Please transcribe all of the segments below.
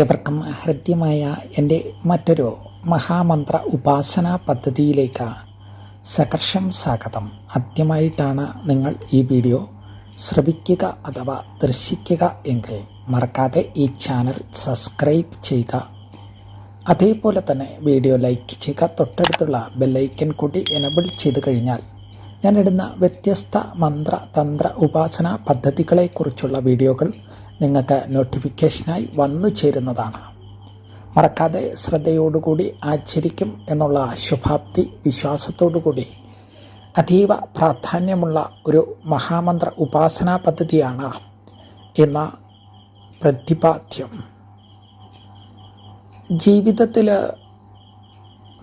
എവർക്കും ഹൃദ്യമായ എന്റെ മറ്റൊരു മഹാമന്ത്ര ഉപാസനാ പദ്ധതിയിലേക്ക് സകർഷം സ്വാഗതം. ആദ്യമായിട്ടാണ് നിങ്ങൾ ഈ വീഡിയോ ശ്രവിക്കുക അഥവാ ദർശിക്കുക എങ്കിൽ മറക്കാതെ ഈ ചാനൽ സബ്സ്ക്രൈബ് ചെയ്യുക. അതേപോലെ തന്നെ വീഡിയോ ലൈക്ക് ചെയ്യുക. തൊട്ടടുത്തുള്ള ബെല്ലൈക്കൻ കൂടി എനബിൾ ചെയ്ത് കഴിഞ്ഞാൽ ഞാനിടുന്ന വ്യത്യസ്ത മന്ത്ര തന്ത്ര ഉപാസന പദ്ധതികളെക്കുറിച്ചുള്ള വീഡിയോകൾ നിങ്ങൾക്ക് നോട്ടിഫിക്കേഷനായി വന്നു ചേരുന്നതാണ്. മറക്കാതെ ശ്രദ്ധയോടുകൂടി ആചരിക്കും എന്നുള്ള ശുഭാപ്തി വിശ്വാസത്തോടുകൂടി. അതീവ പ്രാധാന്യമുള്ള ഒരു മഹാമന്ത്ര ഉപാസനാ പദ്ധതിയാണ് എന്ന പ്രതിപാദ്യം. ജീവിതത്തിൽ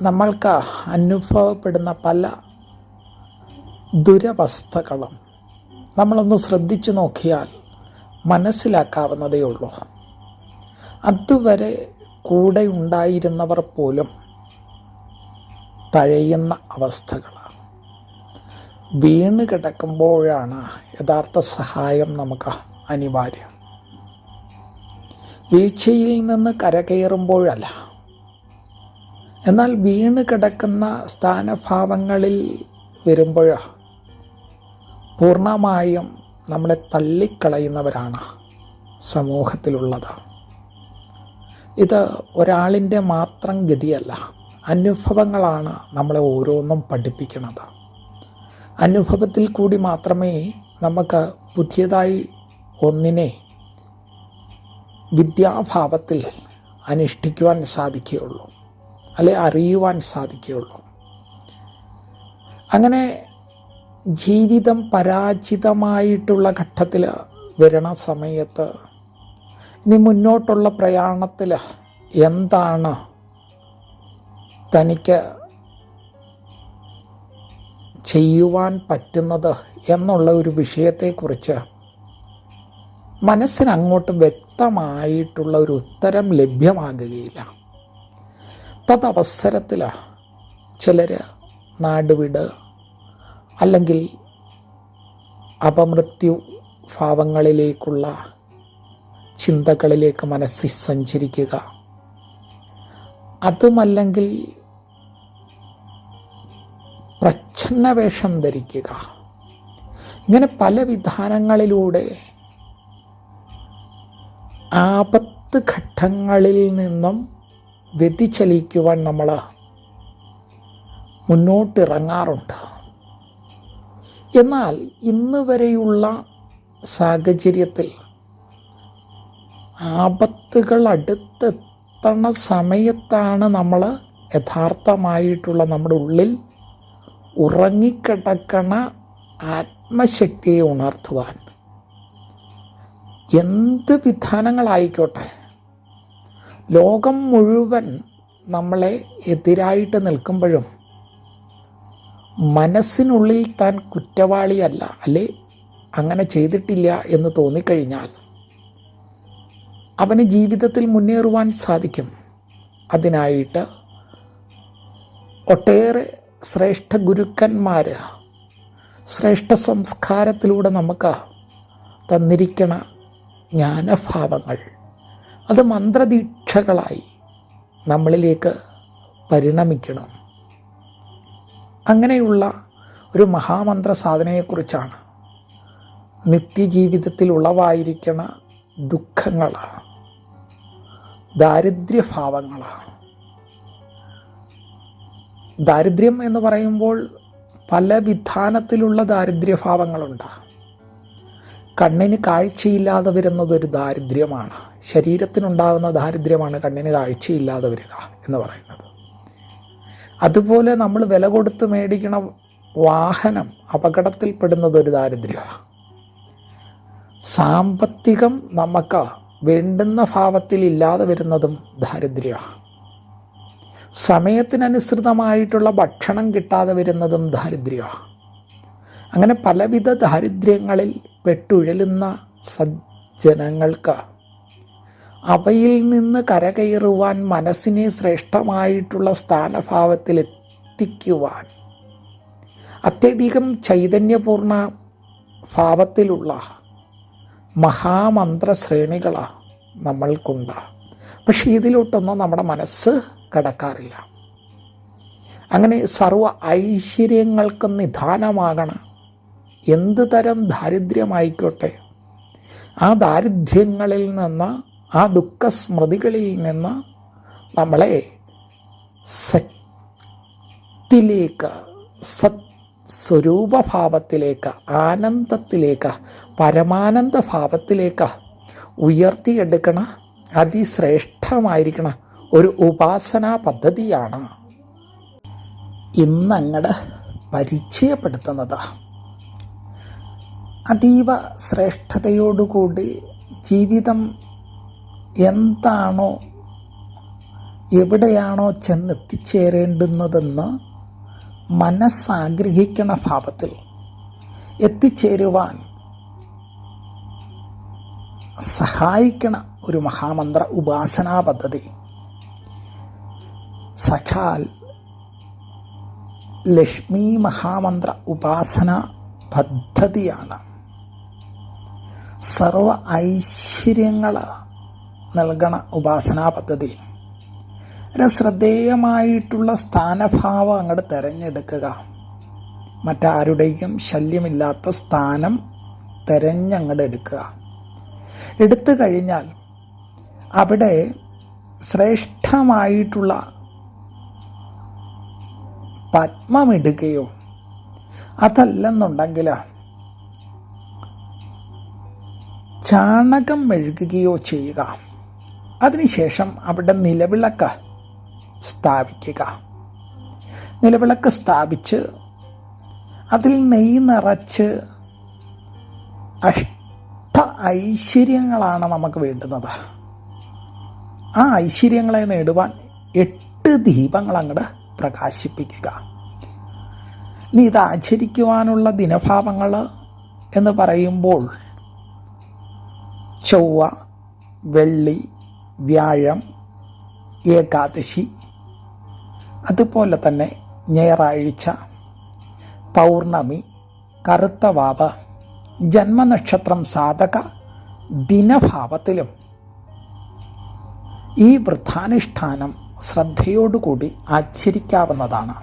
നമ്മൾക്ക് അനുഭവപ്പെടുന്ന പല ദുരവസ്ഥകളും നമ്മളൊന്ന് ശ്രദ്ധിച്ചു നോക്കിയാൽ മനസ്സിലാക്കാവുന്നതേ ഉള്ളൂ. അതുവരെ കൂടെ ഉണ്ടായിരുന്നവർ പോലും തഴയുന്ന അവസ്ഥകളാണ്. വീണ് കിടക്കുമ്പോഴാണ് യഥാർത്ഥ സഹായം നമുക്ക് അനിവാര്യം. വീഴ്ചയിൽ നിന്ന് കരകയറുമ്പോഴല്ല. എന്നാൽ വീണ് കിടക്കുന്ന സ്ഥാനഭാവങ്ങളിൽ വരുമ്പോൾ പൂർണമായും നമ്മളെ തള്ളിക്കളയുന്നവരാണ് സമൂഹത്തിലുള്ളത്. ഇത് ഒരാളിന്റെ മാത്രം ഗതിയല്ല അനുഭവങ്ങളാണ് നമ്മളെ ഓരോന്നും പഠിപ്പിക്കുന്നത്. അനുഭവത്തിൽ കൂടി മാത്രമേ നമുക്ക് പുതിയതായി ഒന്നിനെ വിദ്യാഭാവത്തിൽ അനുഷ്ഠിക്കുവാൻ സാധിക്കുകയുള്ളൂ അല്ലെ അറിയുവാൻ സാധിക്കുകയുള്ളൂ. അങ്ങനെ ജീവിതം പരാജിതമായിട്ടുള്ള ഘട്ടത്തിൽ വരണ സമയത്ത് ഇനി മുന്നോട്ടുള്ള പ്രയാണത്തിൽ എന്താണ് തനിക്ക് ചെയ്യുവാൻ പറ്റുന്നത് എന്നുള്ള ഒരു വിഷയത്തെക്കുറിച്ച് മനസ്സിനങ്ങോട്ട് വ്യക്തമായിട്ടുള്ള ഒരു ഉത്തരം ലഭ്യമാകുകയില്ല. തദവസരത്തിൽ ചിലർ നാടുവിട് അല്ലെങ്കിൽ അപമൃത്യു ഭാവങ്ങളിലേക്കുള്ള ചിന്തകളിലേക്ക് മനസ്സിൽ സഞ്ചരിക്കുക. അതുമല്ലെങ്കിൽ പ്രച്ഛന്ന വേഷം ധരിക്കുക. ഇങ്ങനെ പല വിധാനങ്ങളിലൂടെ ആപത്ത് ഘട്ടങ്ങളിൽ നിന്നും വ്യതിചലിക്കുവാൻ നമ്മൾ മുന്നോട്ടിറങ്ങാറുണ്ട്. എന്നാൽ ഇന്ന് വരെയുള്ള സാഹചര്യത്തിൽ ആപത്തുകൾ അടുത്തെത്തണ സമയത്താണ് നമ്മൾ യഥാർത്ഥമായിട്ടുള്ള നമ്മുടെ ഉള്ളിൽ ഉറങ്ങിക്കിടക്കണ ആത്മശക്തിയെ ഉണർത്തുവാൻ. എന്ത് വിധാനങ്ങളായിക്കോട്ടെ. ലോകം മുഴുവൻ നമ്മളെ എതിരായിട്ട് നിൽക്കുമ്പോഴും മനസ്സിനുള്ളിൽ താൻ കുറ്റവാളിയല്ല അല്ലെ? അങ്ങനെ ചെയ്തിട്ടില്ല എന്ന് തോന്നിക്കഴിഞ്ഞാൽ അവന് ജീവിതത്തിൽ മുന്നേറുവാൻ സാധിക്കും. അതിനായിട്ട് ഒട്ടേറെ ശ്രേഷ്ഠ ഗുരുക്കന്മാർ ശ്രേഷ്ഠ സംസ്കാരത്തിലൂടെ നമുക്ക് തന്നിരിക്കണ ജ്ഞാനഭാവങ്ങൾ അത് മന്ത്രദീക്ഷകളായി നമ്മളിലേക്ക് പരിണമിക്കണം. അങ്ങനെയുള്ള ഒരു മഹാമന്ത്ര സാധനയെക്കുറിച്ചാണ്. നിത്യജീവിതത്തിൽ ഉളവായിരിക്കണ ദുഃഖങ്ങൾ ദാരിദ്ര്യഭാവങ്ങൾ ദാരിദ്ര്യം എന്ന് പറയുമ്പോൾ പല വിധാനത്തിലുള്ള ദാരിദ്ര്യഭാവങ്ങളുണ്ട്. കണ്ണിന് കാഴ്ചയില്ലാതെ വരുന്നത് ഒരു ദാരിദ്ര്യമാണ്. ശരീരത്തിനുണ്ടാകുന്ന ദാരിദ്ര്യമാണ് കണ്ണിന് കാഴ്ചയില്ലാതെ വരിക എന്ന് പറയുന്നത്. അതുപോലെ നമ്മൾ വില കൊടുത്ത് മേടിക്കണ വാഹനം അപകടത്തിൽപ്പെടുന്നത് ഒരു ദാരിദ്ര്യമാണ് സാമ്പത്തികം നമുക്ക് വേണ്ടുന്ന ഭാവത്തിൽ ഇല്ലാതെ വരുന്നതും ദാരിദ്ര്യമാണ് സമയത്തിനനുസൃതമായിട്ടുള്ള ഭക്ഷണം കിട്ടാതെ വരുന്നതും ദാരിദ്ര്യമാണ് അങ്ങനെ പലവിധ ദാരിദ്ര്യങ്ങളിൽ പെട്ടുഴലുന്ന സജ്ജനങ്ങൾക്ക് അവയിൽ നിന്ന് കരകയറുവാൻ മനസ്സിനെ ശ്രേഷ്ഠമായിട്ടുള്ള സ്ഥാനഭാവത്തിലെത്തിക്കുവാൻ. അത്യധികം ചൈതന്യപൂർണ ഭാവത്തിലുള്ള മഹാമന്ത്രശ്രേണികളാണ് നമ്മൾക്കുണ്ട്. പക്ഷേ ഇതിലോട്ടൊന്നും നമ്മുടെ മനസ്സ് കടക്കാറില്ല. അങ്ങനെ സർവ ഐശ്വര്യങ്ങൾക്ക് നിധാനമാകണം. എന്ത് തരം ദാരിദ്ര്യമായിക്കോട്ടെ. ആ ദാരിദ്ര്യങ്ങളിൽ നിന്ന് ആ ദുഃഖസ്മൃതികളിൽ നിന്ന് നമ്മളെ സത്തിലേക്ക് സത് സ്വരൂപഭാവത്തിലേക്ക് ആനന്ദത്തിലേക്ക് പരമാനന്ദ ഭാവത്തിലേക്ക് ഉയർത്തിയെടുക്കണ അതിശ്രേഷ്ഠമായിരിക്കണ ഒരു ഉപാസനാ പദ്ധതിയാണ് ഇന്നങ്ങട് പരിചയപ്പെടുത്തുന്നത്. അതീവ ശ്രേഷ്ഠതയോടുകൂടി ജീവിതം എന്താണോ എവിടെയാണോ ചെന്നെത്തിച്ചേരേണ്ടുന്നതെന്ന് മനസ്സാഗ്രഹിക്കണ ഭാവത്തിൽ എത്തിച്ചേരുവാൻ സഹായിക്കണ ഒരു മഹാമന്ത്ര ഉപാസനാ പദ്ധതി. സഖാൽ ലക്ഷ്മി മഹാമന്ത്ര ഉപാസന പദ്ധതിയാണ്. സർവ ഐശ്വര്യങ്ങൾ നൽകണ ഉപാസനാ പദ്ധതി. ശ്രദ്ധേയമായിട്ടുള്ള സ്ഥാനഭാവം അങ്ങോട്ട് തിരഞ്ഞെടുക്കുക. മറ്റാരുടെയും ശല്യമില്ലാത്ത സ്ഥാനം തിരഞ്ഞങ്ങോട്ട് എടുക്കുക. എടുത്തു കഴിഞ്ഞാൽ അവിടെ ശ്രേഷ്ഠമായിട്ടുള്ള പത്മമിടുകയോ അതല്ലെന്നുണ്ടെങ്കിൽ ചാണകം മെഴുകുകയോ ചെയ്യുക. അതിനുശേഷം അവിടെ നിലവിളക്ക് സ്ഥാപിക്കുക. നിലവിളക്ക് സ്ഥാപിച്ച് അതിൽ നെയ്യ് നിറച്ച് അഷ്ട ഐശ്വര്യങ്ങളാണ് നമുക്ക് വേണ്ടുന്നത്. ആ ഐശ്വര്യങ്ങളെ നേടുവാൻ എട്ട് ദീപങ്ങൾ അങ്ങോട്ട് പ്രകാശിപ്പിക്കുക. ഇനി ഇത് ആചരിക്കുവാനുള്ള ദിനഭാവങ്ങൾ എന്ന് പറയുമ്പോൾ ചൊവ്വ വെള്ളി വ്യാഴം ഏകാദശി അതുപോലെ തന്നെ ഞായറാഴ്ച പൗർണമി കറുത്ത വാവ ജന്മനക്ഷത്രം സാധക ദിനഭാവത്തിലും. ഈ വൃദ്ധാനുഷ്ഠാനം ശ്രദ്ധയോടുകൂടി ആചരിക്കാവുന്നതാണ്.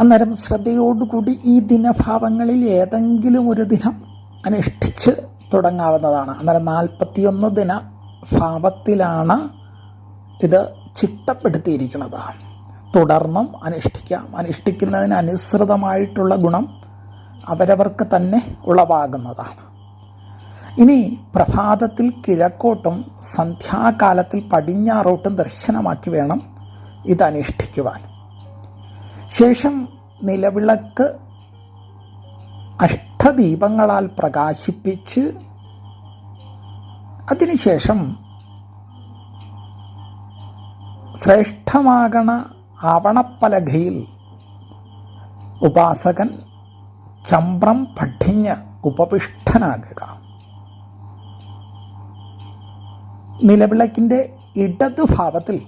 അന്നേരം ശ്രദ്ധയോടുകൂടി ഈ ദിനഭാവങ്ങളിൽ ഏതെങ്കിലും ഒരു ദിനം അനുഷ്ഠിച്ച് തുടങ്ങാവുന്നതാണ്. അന്നേരം നാൽപ്പത്തിയൊന്ന് ദിന ഭാവത്തിലാണ് ഇത് ചിട്ടപ്പെടുത്തിയിരിക്കുന്നത്. തുടർന്നും അനുഷ്ഠിക്കാം. അനുഷ്ഠിക്കുന്നതിന് അനുസൃതമായിട്ടുള്ള ഗുണം അവരവർക്ക് തന്നെ ഉളവാകുന്നതാണ്. ഇനി പ്രഭാതത്തിൽ കിഴക്കോട്ടും സന്ധ്യാകാലത്തിൽ പടിഞ്ഞാറോട്ടും ദർശനമാക്കി വേണം ഇത് ശേഷം നിലവിളക്ക് അഷ്ടദീപങ്ങളാൽ പ്രകാശിപ്പിച്ച് അതിനുശേഷം ശ്രേഷ്ഠമാകണ ആവണപ്പലകയിൽ ഉപാസകൻ ചമ്പ്രം പഠിഞ്ഞ് ഉപപിഷ്ഠനാകുക. നിലവിളക്കിന്റെ ഇടതുഭാവത്തിൽ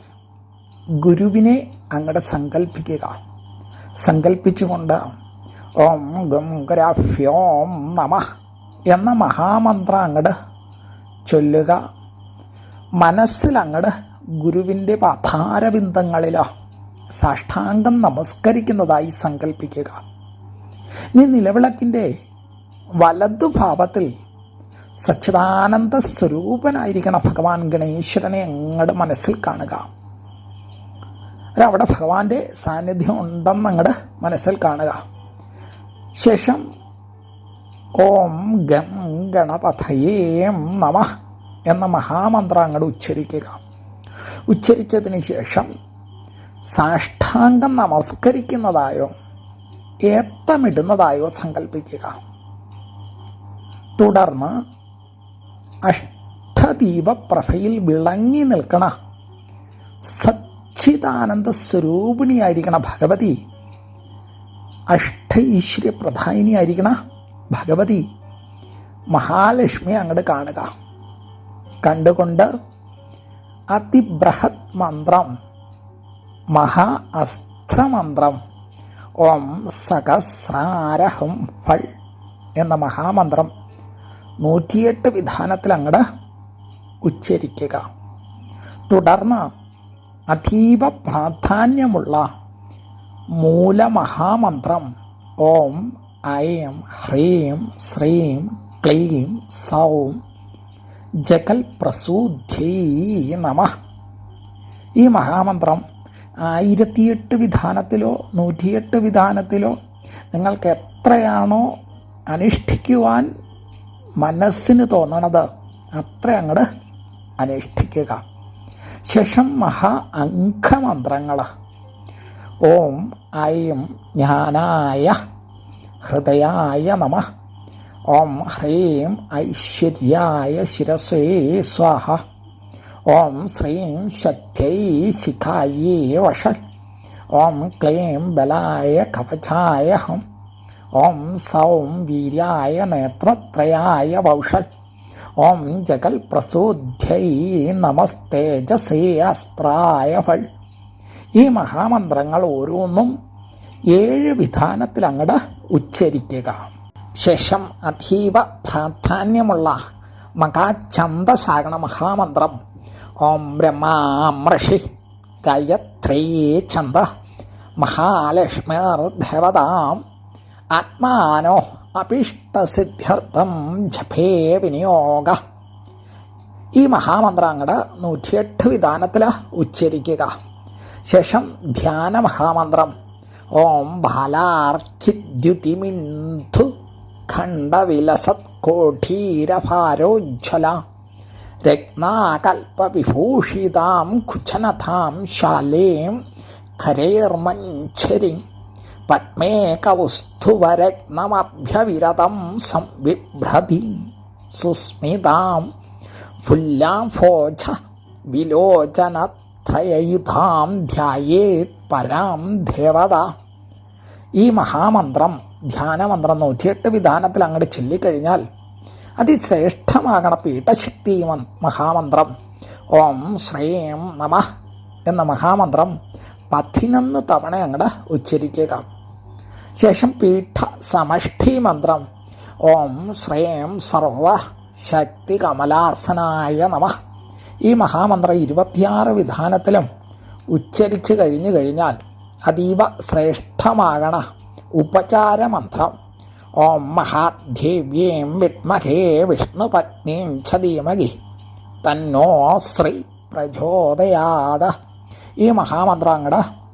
ഗുരുവിനെ അങ്ങടെ സങ്കല്പിക്കുക സങ്കല്പിച്ചുകൊണ്ട് ഓം ഗം ഗ്രാഫ്യോം നമ എന്ന മഹാമന്ത്രം അങ്ങട് ചൊല്ലുക. മനസ്സിലങ്ങട് ഗുരുവിന്റെ പാധാരബിന്ദങ്ങളിലോ സാഷ്ടാംഗം നമസ്കരിക്കുന്നതായി സങ്കല്പിക്കുക നീ നിലവിളക്കിന്റെ വലതുഭാവത്തിൽ സച്ചിദാനന്ദ സ്വരൂപനായിരിക്കണം ഭഗവാൻ ഗണേശ്വരനെ അങ്ങടെ മനസ്സിൽ കാണുക. അവിടെ ഭഗവാന്റെ സാന്നിധ്യം ഉണ്ടെന്ന് അങ്ങട് മനസ്സിൽ കാണുക. ശേഷം ഓം ഗം ഗണപഥയേം നമ എന്ന മഹാമന്ത്രം അങ്ങോട്ട് ഉച്ചരിക്കുക. ഉച്ചരിച്ചതിന് ശേഷം സാഷ്ടാംഗം നമസ്കരിക്കുന്നതായോ ഏത്തമിടുന്നതായോ സങ്കല്പിക്കുക തുടർന്ന് അഷ്ടദീപപ്രഭയിൽ വിളങ്ങി നിൽക്കണ സച്ചിദാനന്ദ സ്വരൂപിണിയായിരിക്കണ ഭഗവതി അഷ്ടൈശ്വര്യ പ്രധാനിയായിരിക്കണ ഭഗവതി മഹാലക്ഷ്മി അങ്ങോട്ട് കാണുക. കണ്ടുകൊണ്ട് അതിബൃഹത് മന്ത്രം മഹാ അസ്ത്രമന്ത്രം ഓം സഹസ്രാരഹം ഫൾ എന്ന മഹാമന്ത്രം നൂറ്റിയെട്ട് വിധാനത്തിൽ അങ്ങട് ഉച്ചരിക്കുക. തുടർന്ന് അതീവ പ്രാധാന്യമുള്ള മൂലമഹാമന്ത്രം ഓം ഐം ഹ്രീം ശ്രീം ക്ലീം സൗം ജഗൽ പ്രസൂധ്യൈ നമ. ഈ മഹാമന്ത്രം ആയിരത്തിയെട്ട് വിധാനത്തിലോ നൂറ്റിയെട്ട് വിധാനത്തിലോ നിങ്ങൾക്ക് എത്രയാണോ അനുഷ്ഠിക്കുവാൻ മനസ്സിന് തോന്നണത് അത്ര അങ്ങോട്ട് അനുഷ്ഠിക്കുക. ശേഷം മഹാ അംഖമന്ത്രങ്ങൾ ഓം ഐം ജ്ഞാനായ ഹൃദയായ നമ. ഓം ഹ്രീം ഐശ്വര്യായ ശിരസേ സ്വാഹ. ഓം ശ്രീം ശക്തൈ ശിഖായേ വഷൽ ഓം ക്ലീം ബലായ കവചായ ഹം ഓം സൗം വീര്യായ നേത്രത്രയായ വൗഷൽ ഓം ജഗൽ പ്രസൂധ്യൈ നമസ്തേജസേ അസ്ത്രായ ഫൾ. ഈ മഹാമന്ത്രങ്ങൾ ഓരോന്നും ഏഴ് വിധാനത്തിൽ അങ്ങട് ഉച്ചരിക്കുക. ശേഷം അതീവ പ്രാധാന്യമുള്ള മകാഛന്ദസാകണ മഹാമന്ത്രം ഓം ബ്രഹ്മാമൃഷി ഗായത്രേ ഛന്ദ മഹാലക്ഷ്മിർ ദേവതാം ആത്മാനോ അഭീഷ്ടസിദ്ധ്യർത്ഥം ജപേ വിനിയോഗ. ഈ മഹാമന്ത്രം അങ്ങട് നൂറ്റിയെട്ട് വിധാനത്തിൽ ഉച്ചരിക്കുക. ശേഷം ധ്യാന മഹാമന്ത്രം ഓം ബാലാർക്കിദ്യുതിമിന്ധു ഖണ്ഡവിലസത് കോഠീരഭാരോജ്വല രത്നാകൽപ്പവിഭൂഷിതാം കുചനഥാം ശാലേം ഖരേർമഞ്ചരിം പത്മേകൗസ്തുവരത്നമഭ്യവിരതം സംവിഭ്രതി സുസ്മിതാം ഫുല്ലാംഫോജ വിലോചനത്രയയുധാം ധ്യായേത് പരാം ദേവത. ഈ മഹാമന്ത്രം ധ്യാനമന്ത്രം നൂറ്റിയെട്ട് വിധാനത്തിൽ അങ്ങോട്ട് ചൊല്ലിക്കഴിഞ്ഞാൽ അതിശ്രേഷ്ഠമാകണ പീഠശക്തി മഹാമന്ത്രം. ഓം ശ്രീം നമ എന്ന മഹാമന്ത്രം പതിനൊന്ന് തവണ അങ്ങോട്ട് ഉച്ചരിക്കുക. ശേഷം പീഠ സമഷ്ടി മന്ത്രം. ഓം ശ്രീം സർവ ശക്തി കമലാസനായ നമ. ഈ മഹാമന്ത്രം ഇരുപത്തിയാറ് വിധാനത്തിലും ഉച്ചരിച്ച് കഴിഞ്ഞു കഴിഞ്ഞാൽ അതീവ ശ്രേഷ്ഠമാകണ ഉപചാരമന്ത്രം. ഓം മഹാദേവ്യേം വിദ്മഹേ വിഷ്ണുപത്നീം ച ധീമഹി. തന്നോ ശ്രീ പ്രചോദയാത. ഈ മഹാമന്ത്രം അങ്ങട്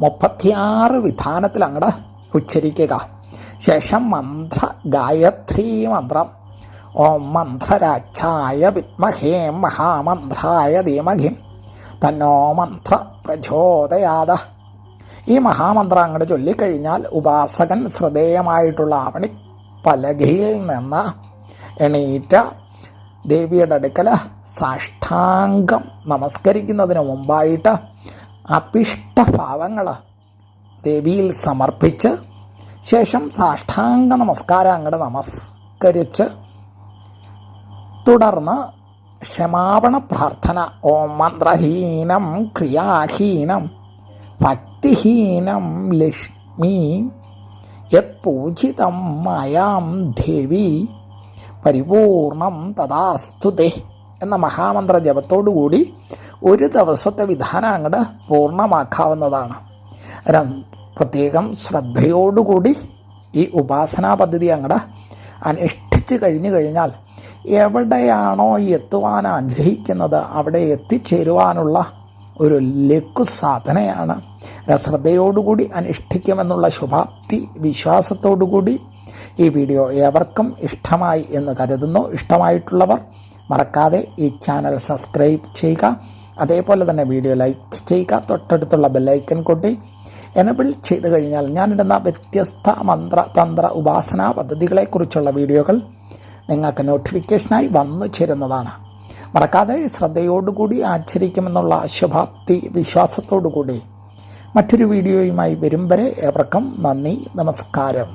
മുപ്പത്തിയാറ് വിധാനത്തിൽ അങ്ങട് ഉച്ചരിക്കുക. ശേഷം മന്ത്ര ഗായത്രി മന്ത്രം. ഓം മന്ത്രരാജായ വിദ്മഹേ മഹാമന്ത്രായ ധീമഹിം. തന്നോ മന്ത്ര പ്രചോദയാത ഈ മഹാമന്ത്രം അങ്ങോട്ട് ചൊല്ലിക്കഴിഞ്ഞാൽ ഉപാസകൻ ശ്രദ്ധേയമായിട്ടുള്ള ആവണി പലകയിൽ നിന്ന് എണീറ്റ ദേവിയുടെ അടുക്കൽ സാഷ്ടാംഗം നമസ്കരിക്കുന്നതിന് മുമ്പായിട്ട് അപിഷ്ടഭാവങ്ങൾ ദേവിയിൽ സമർപ്പിച്ച് ശേഷം സാഷ്ടാംഗ നമസ്കാരം അങ്ങോട്ട് നമസ്കരിച്ച് തുടർന്ന് ക്ഷമാപണ പ്രാർത്ഥന. ഓം മന്ത്രഹീനം ക്രിയാഹീനം ഭക്തിഹീനം ലക്ഷ്മി യത് പൂജിതം മായാം ദേവി പരിപൂർണം തഥാസ്തുതേ എന്ന മഹാമന്ത്ര ജപത്തോടുകൂടി ഒരു ദിവസത്തെ വിധാനം അങ്ങോട്ട് പൂർണമാക്കാവുന്നതാണ്. പ്രത്യേകം ശ്രദ്ധയോടുകൂടി ഈ ഉപാസനാ പദ്ധതി അങ്ങോട്ട് അനുഷ്ഠിച്ചു കഴിഞ്ഞു കഴിഞ്ഞാൽ എവിടെയാണോ എത്തുവാൻ ആഗ്രഹിക്കുന്നത് അവിടെ എത്തിച്ചേരുവാനുള്ള ഒരു ലഘു സാധനയാണ്. ശ്രദ്ധയോടുകൂടി അനുഷ്ഠിക്കുമെന്നുള്ള ശുഭാപ്തി വിശ്വാസത്തോടുകൂടി ഈ വീഡിയോ ഏവർക്കും ഇഷ്ടമായി എന്ന് കരുതുന്നു. ഇഷ്ടമായിട്ടുള്ളവർ മറക്കാതെ ഈ ചാനൽ സബ്സ്ക്രൈബ് ചെയ്യുക. അതേപോലെ തന്നെ വീഡിയോ ലൈക്ക് ചെയ്യുക. തൊട്ടടുത്തുള്ള ബെല്ലൈക്കൻ കൊട്ടി എനബിൾ ചെയ്തു കഴിഞ്ഞാൽ ഞാനിടുന്ന വ്യത്യസ്ത മന്ത്ര തന്ത്ര ഉപാസനാ പദ്ധതികളെക്കുറിച്ചുള്ള വീഡിയോകൾ നിങ്ങൾക്ക് നോട്ടിഫിക്കേഷനായി വന്നു ചേരുന്നതാണ്. മറക്കാതെ ശ്രദ്ധയോടുകൂടി ആചരിക്കുമെന്നുള്ള ശുഭാപ്തി വിശ്വാസത്തോടുകൂടി മറ്റൊരു വീഡിയോയുമായി വരും വരെ ഏവർക്കും നന്ദി നമസ്കാരം.